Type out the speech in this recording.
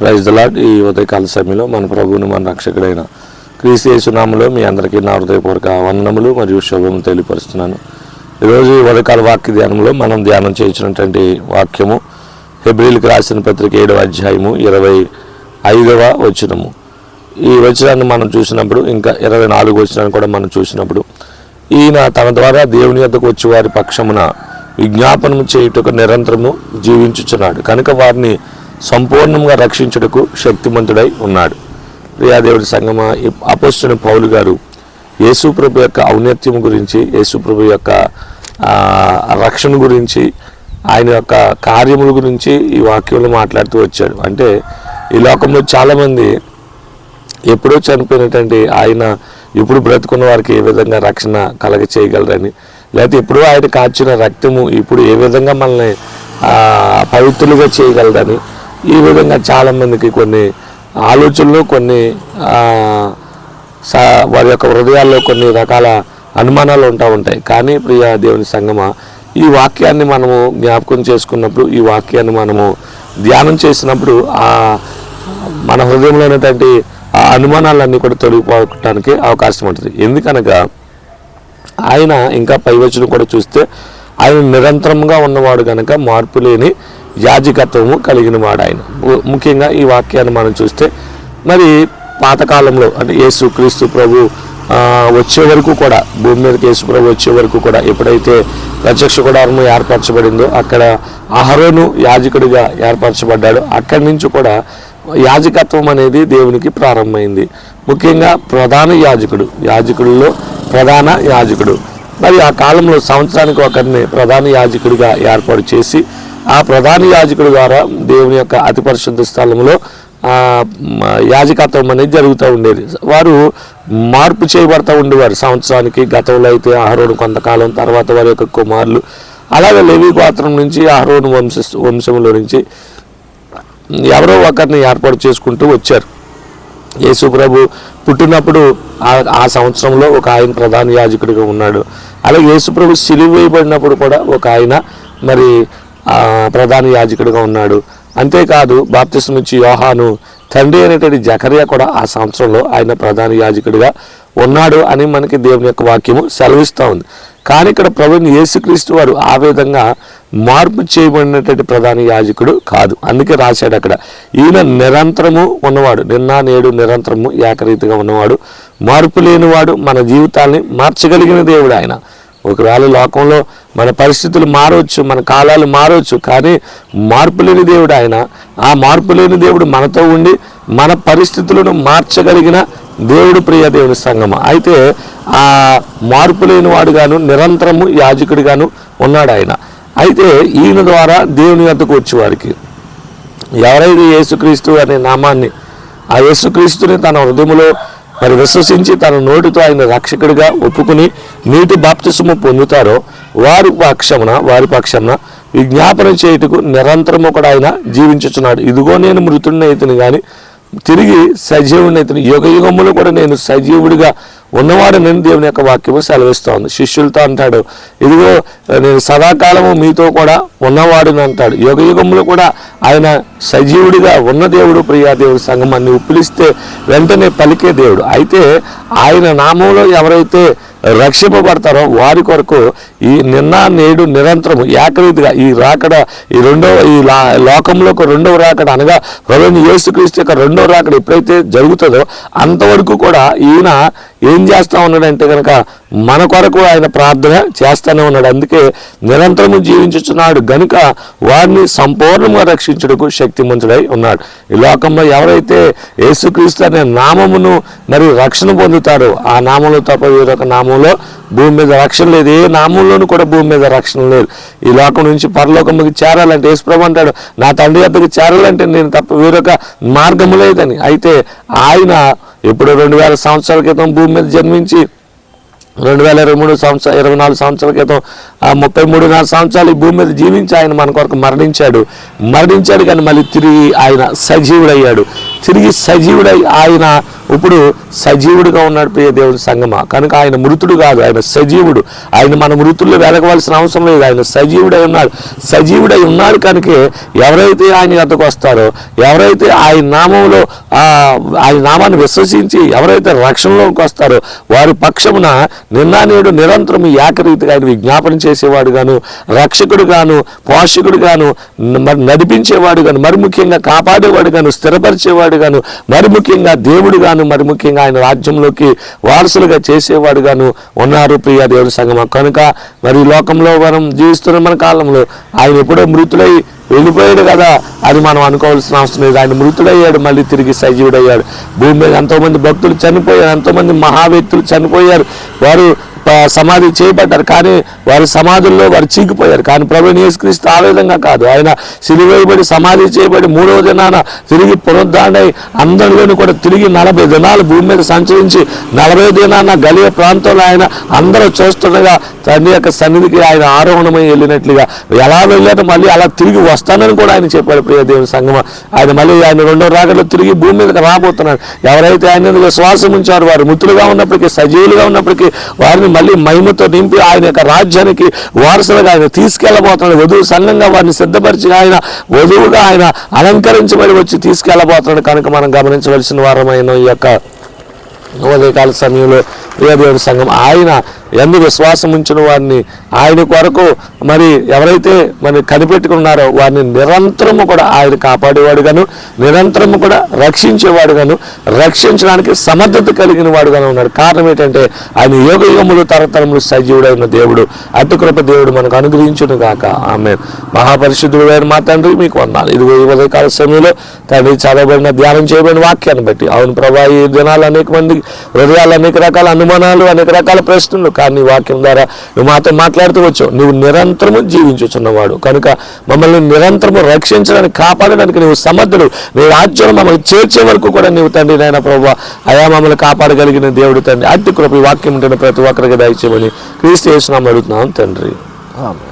Praise the Lord ఈ ఉదయకాల సమయంలో మన ప్రభువును మన రక్షకుడైన క్రీస్తు యేసునామలో మీ అందరికీ నా హృదయపూర్వక వందనములు మరియు శుభము తెలియపరుస్తున్నాను. ఈరోజు ఈ ఉదయకాల వాక్య ధ్యానంలో మనం ధ్యానం చేయించినటువంటి వాక్యము ఫిబ్రిల్కి రాసిన పత్రిక ఏడవ అధ్యాయము ఇరవై ఐదవ వచనము. ఈ వచనాన్ని మనం చూసినప్పుడు ఇంకా ఇరవై నాలుగు వచనాన్ని కూడా మనం చూసినప్పుడు ఈయన తన ద్వారా దేవుని యొద్దకు వచ్చి వారి పక్షమున విజ్ఞాపనము చేయుటకు నిరంతరము జీవించుచున్నాడు. కనుక వారిని సంపూర్ణంగా రక్షించుటకు శక్తిమంతుడై ఉన్నాడు. ప్రియాదేవుడి సంగమ అపోస్తుని పౌలు గారు యేసుప్రభు యొక్క ఔన్నత్యం గురించి యేసుప్రభు యొక్క రక్షణ గురించి ఆయన యొక్క కార్యముల గురించి ఈ వాక్యంలో మాట్లాడుతూ వచ్చాడు. అంటే ఈ లోకంలో చాలామంది ఎప్పుడో చనిపోయినటువంటి ఆయన ఇప్పుడు బ్రతుకున్న వారికి ఏ విధంగా రక్షణ కలగ చేయగలరని లేకపోతే ఎప్పుడో ఆయన కాచిన రక్తము ఇప్పుడు ఏ విధంగా మనల్ని పవిత్రులుగా చేయగలరని ఈ విధంగా చాలామందికి కొన్ని ఆలోచనలు కొన్ని స- వారి యొక్క హృదయాల్లో కొన్ని రకాల అనుమానాలు ఉంటా ఉంటాయి. కానీ ప్రియ దేవుని సంగమ ఈ వాక్యాన్ని మనము జ్ఞాపకం చేసుకున్నప్పుడు ఈ వాక్యాన్ని మనము ధ్యానం చేసినప్పుడు ఆ మన హృదయంలో ఉన్నటువంటి ఆ అనుమానాలన్నీ కూడా తొలగిపోవటానికి అవకాశం ఉంటుంది. ఎందుకనగా ఆయన ఇంకా పైవచనం కూడా చూస్తే ఆయన నిరంతరంగా ఉన్నవాడు కనుక మార్పు లేని యాజకత్వము కలిగిన వాడు ఆయన. ము- ముఖ్యంగా ఈ వాక్యాన్ని మనం చూస్తే మరి పాతకాలంలో అంటే యేసు క్రీస్తు ప్రభు వచ్చే వరకు కూడా భూమి మీదకి యేసు ప్రభు వచ్చే వరకు కూడా ఎప్పుడైతే ప్రత్యక్ష గుడారము ఏర్పరచబడిందో అక్కడ అహరోను యాజకుడిగా ఏర్పరచబడ్డాడు. అక్కడి నుంచి కూడా యాజకత్వం అనేది దేవునికి ప్రారంభమైంది. ముఖ్యంగా ప్రధాన యాజకుడు యాజకుడిలో ప్రధాన యాజకుడు. మరి ఆ కాలంలో సంవత్సరానికి ఒకరిని ప్రధాన యాజకుడిగా ఏర్పాటు చేసి ఆ ప్రధాన యాజకుడి ద్వారా దేవుని యొక్క అతి పరిశుద్ధ స్థలంలో యాజకత్వం అనేది జరుగుతూ ఉండేది. వారు మార్పు చేయబడతా ఉండేవారు. సంవత్సరానికి గతంలో అయితే అహరోను కొంతకాలం తర్వాత వారి యొక్క కుమారులు అలాగే లేవి పాత్రం నుంచి అహరోను వంశ వంశంలో నుంచి ఎవరో ఒకరిని ఏర్పాటు చేసుకుంటూ వచ్చారు. యేసు ప్రభు పుట్టినప్పుడు ఆ- సంవత్సరంలో ఒక ఆయన ప్రధాన యాజకుడిగా ఉన్నాడు. అలాగే యేసుప్రభు సిలువ వేయబడినప్పుడు కూడా ఒక ఆయన మరి ప్రధాన యాజకుడిగా ఉన్నాడు. అంతేకాదు బాప్తిసం నుంచి యోహాను తండ్రి అనేటువంటి జకరియా కూడా ఆ సంవత్సరంలో ఆయన ప్రధాన యాజకుడిగా ఉన్నాడు అని మనకి దేవుని యొక్క వాక్యము సెలవిస్తూ ఉంది. కానీ ఇక్కడ ప్రభుని యేసుక్రీస్తు వారు ఆ విధంగా మార్పు చేయబడినటువంటి ప్రధాన యాజకుడు కాదు. అందుకే రాశాడు అక్కడ ఈయన నిరంతరము ఉన్నవాడు నిన్న నేడు నిరంతరము ఏకరీతిగా ఉన్నవాడు మార్పు లేనివాడు మన జీవితాల్ని మార్చగలిగిన దేవుడు ఆయన. ఒకవేళ లోకంలో మన పరిస్థితులు మారవచ్చు మన కాలాలు మారవచ్చు కానీ మార్పు లేని దేవుడు ఆయన. ఆ మార్పు లేని దేవుడు మనతో ఉండి మన పరిస్థితులను మార్చగలిగిన దేవుడు ప్రియ దేవుని సంగమ అయితే ఆ మార్పు లేని వాడుగాను నిరంతరము యాజకుడిగాను ఉన్నాడు ఆయన. అయితే ఈయన ద్వారా దేవుని వద్దకు వచ్చేవారికి ఎవరైతే యేసుక్రీస్తు అనే నామాన్ని ఆ యేసుక్రీస్తుని తన హృదయంలో మరి విశ్వసించి తన నోటితో ఆయన రక్షకుడిగా ఒప్పుకుని నీటి బాప్తిసము పొందుతారో వారి పక్షమున వారి పక్షమున విజ్ఞాపన చేయుటకు నిరంతరము కూడా ఆయన జీవించుచున్నాడు. ఇదిగో నేను మృతుడినైతుని కానీ తిరిగి సజీవుడినైతుని యుగ యుగములు కూడా నేను సజీవుడిగా ఉన్నవాడనని దేవుని యొక్క వాక్యము సెలవిస్తూ ఉంది శిష్యులతో అంటాడు ఇదిగో నేను సదాకాలము మీతో కూడా ఉన్నవాడిని అంటాడు. యుగ యుగములు కూడా ఆయన సజీవుడిగా ఉన్న దేవుడు ప్రియా దేవుడు సంగమాన్ని పిలిస్తే వెంటనే పలికే దేవుడు. అయితే ఆయన నామంలో ఎవరైతే రక్షింపబడతారో వారి కొరకు ఈ నిన్న నేడు నిరంతరం ఏకరీతిగా ఈ రాకడ ఈ రెండవ ఈ లోకంలో ఒక రెండవ రాకడ అనగా ప్రభుని యేసుక్రీస్తు యొక్క రెండవ రాకడ ఎప్పుడైతే జరుగుతుందో అంతవరకు కూడా ఈయన ఏం చేస్తూ ఉన్నాడంటే కనుక మన కొరకు ఆయన ప్రార్థన చేస్తూనే ఉన్నాడు. అందుకే నిరంతరము జీవించుచున్నాడు. గనుక వారిని సంపూర్ణంగా రక్షించుటకు శక్తిమంతుడై ఉన్నాడు. ఈ లోకంలో ఎవరైతే యేసుక్రీస్తు అనే నామమును మరి రక్షణ పొందుతారో ఆ నామంలో తప్ప వేరొక నామంలో భూమి మీద రక్షణ లేదు. ఏ నామంలోనూ కూడా భూమి మీద రక్షణ లేదు. ఈ లోకం నుంచి పరలోకముకి చేరాలంటే యేసుప్రభు అంటాడు నా తండ్రి అద్దకు చేరాలంటే నేను తప్ప వేరొక మార్గము లేదని. అయితే ఆయన ఎప్పుడు రెండు వేల సంవత్సరాల క్రితం భూమి మీద జన్మించి రెండు వేల ఇరవై మూడు సంవత్సరం ఇరవై నాలుగు సంవత్సరాల క్రితం ఆ ముప్పై నాలుగు సంవత్సరాలు ఈ భూమి మీద జీవించి ఆయన మన కొరకు మరణించాడు. మరణించాడు కానీ మళ్ళీ తిరిగి ఆయన సజీవుడయ్యాడు. తిరిగి సజీవుడై ఆయన ఇప్పుడు సజీవుడిగా ఉన్నాడు ప్రియ దేవుడి సంగమ. కనుక ఆయన మృతుడు కాదు ఆయన సజీవుడు. ఆయన మన మృతుల్లో వెలగవలసిన అవసరం లేదు. ఆయన సజీవుడై ఉన్నాడు. సజీవుడై ఉన్నాడు కనుక ఎవరైతే ఆయన వద్దకు వస్తారో ఎవరైతే ఆయన నామంలో ఆయన నామాన్ని విశ్వసించి ఎవరైతే రక్షణలోకి వస్తారో వారి పక్షమున నిన్న నేడు నిరంతరం ఏకరీతిగా ఆయన విజ్ఞాపన చేసేవాడు గాను రక్షకుడు గాను పోషకుడు గాను మరి నడిపించేవాడు గాను మరి ముఖ్యంగా కాపాడేవాడు గాను స్థిరపరిచేవాడు గాను మరి ముఖ్యంగా దేవుడు గాను మరి ముఖ్యంగా ఆయన రాజ్యంలోకి వారసులుగా చేసేవాడుగాను ఉన్నారు ప్రియ దేవుని సంగమ కనుక మరి ఈ లోకంలో మనం జీవిస్తున్న మన కాలంలో ఆయన ఎప్పుడో మృతులై వెళ్ళిపోయాడు కదా అది మనం అనుకోవాల్సిన అవసరం లేదు. ఆయన మృతుడయ్యాడు మళ్ళీ తిరిగి సజీవుడయ్యాడు. భూమి మీద ఎంతోమంది భక్తులు చనిపోయారు ఎంతోమంది మహా వ్యక్తులు చనిపోయారు. వారు సమాధి చేయబడ్డారు. కానీ వారి సమాధుల్లో వారు చీకిపోయారు. కానీ ప్రభు యేసుక్రీస్తు ఆ విధంగా కాదు. ఆయన సిలివేయబడి సమాధి చేయబడి మూడవ దినాన తిరిగి పునరుద్ధారణ అందరిలోని కూడా తిరిగి నలభై దినాలు భూమి మీద సంచరించి నలభై దినాన గలియ ప్రాంతంలో ఆయన అందరూ చూస్తుండగా తండ్రి యొక్క సన్నిధికి ఆయన ఆరోహణమై వెళ్ళినట్లుగా ఎలా వెళ్ళారో మళ్ళీ అలా తిరిగి వస్తానని కూడా ఆయన చెప్పాడు. ప్రియ దేవుని సంగమ ఆయన మళ్ళీ ఆయన రెండో రాగలు తిరిగి భూమి మీదకి రాబోతున్నాడు. ఎవరైతే ఆయన మీద విశ్వాసం వారు మృతులుగా ఉన్నప్పటికీ సజీవులుగా ఉన్నప్పటికీ వారిని మళ్ళీ మహిమతో నింపి ఆయన యొక్క రాజ్యానికి వారసులుగా ఆయన తీసుకెళ్ళబోతున్నాడు. వధువు సంఘంగా వారిని సిద్ధపరిచి ఆయన వధువుగా ఆయన అలంకరించబడి వచ్చి తీసుకెళ్ళబోతున్నాడు. కనుక మనం గమనించవలసిన వారమైన ఈ యొక్క ఉదయకాల సమయంలో ప్రియదేవుడి సంఘం ఆయన ఎందు విశ్వాసం ఉంచిన వారిని? ఆయన కొరకు మరి ఎవరైతే మరి కనిపెట్టుకున్నారో వారిని నిరంతరము కూడా ఆయన కాపాడేవాడు గాను నిరంతరము కూడా రక్షించేవాడు గాను రక్షించడానికి సమర్థత కలిగిన వాడుగాను ఉన్నాడు. కారణం ఏంటంటే ఆయన యోగ యుగములు తరతరములు సజీవుడైన దేవుడు. అటు కృప దేవుడు మనకు అనుగ్రహించును గాక. ఆమె మహాపరిశుద్ధుడు అయిన మా తండ్రి మీకు వందాలి. ఇది ఉదయకాల సమయంలో తండ్రి చదవబడిన ధ్యానం చేయబడిన వాక్యాన్ని బట్టి. అవును ప్రభా ఈ దినాలు అనేక మంది హృదయాలు అనేక రకాల అనుమానాలు అనేక రకాల ప్రశ్నలు కానీ నీ వాక్యం ద్వారా నువ్వు మాతో మాట్లాడుతూ వచ్చావు. నువ్వు నిరంతరము జీవించుచున్నవాడు కనుక మమ్మల్ని నిరంతరము రక్షించడానికి కాపాడడానికి నువ్వు సమర్థుడు. నీ రాజ్యం మమ్మల్ని చేర్చే వరకు కూడా నీవు తండ్రి నాయన ప్రభావ అయా మమ్మల్ని కాపాడగలిగిన దేవుడు తండ్రి. అట్టి కృప ఈ వాక్యం ఉంటున్న ప్రతి ఒక్కరికి దయచేయమని క్రీస్తు చేసిన అడుగుతున్నాం తండ్రి. ఆమె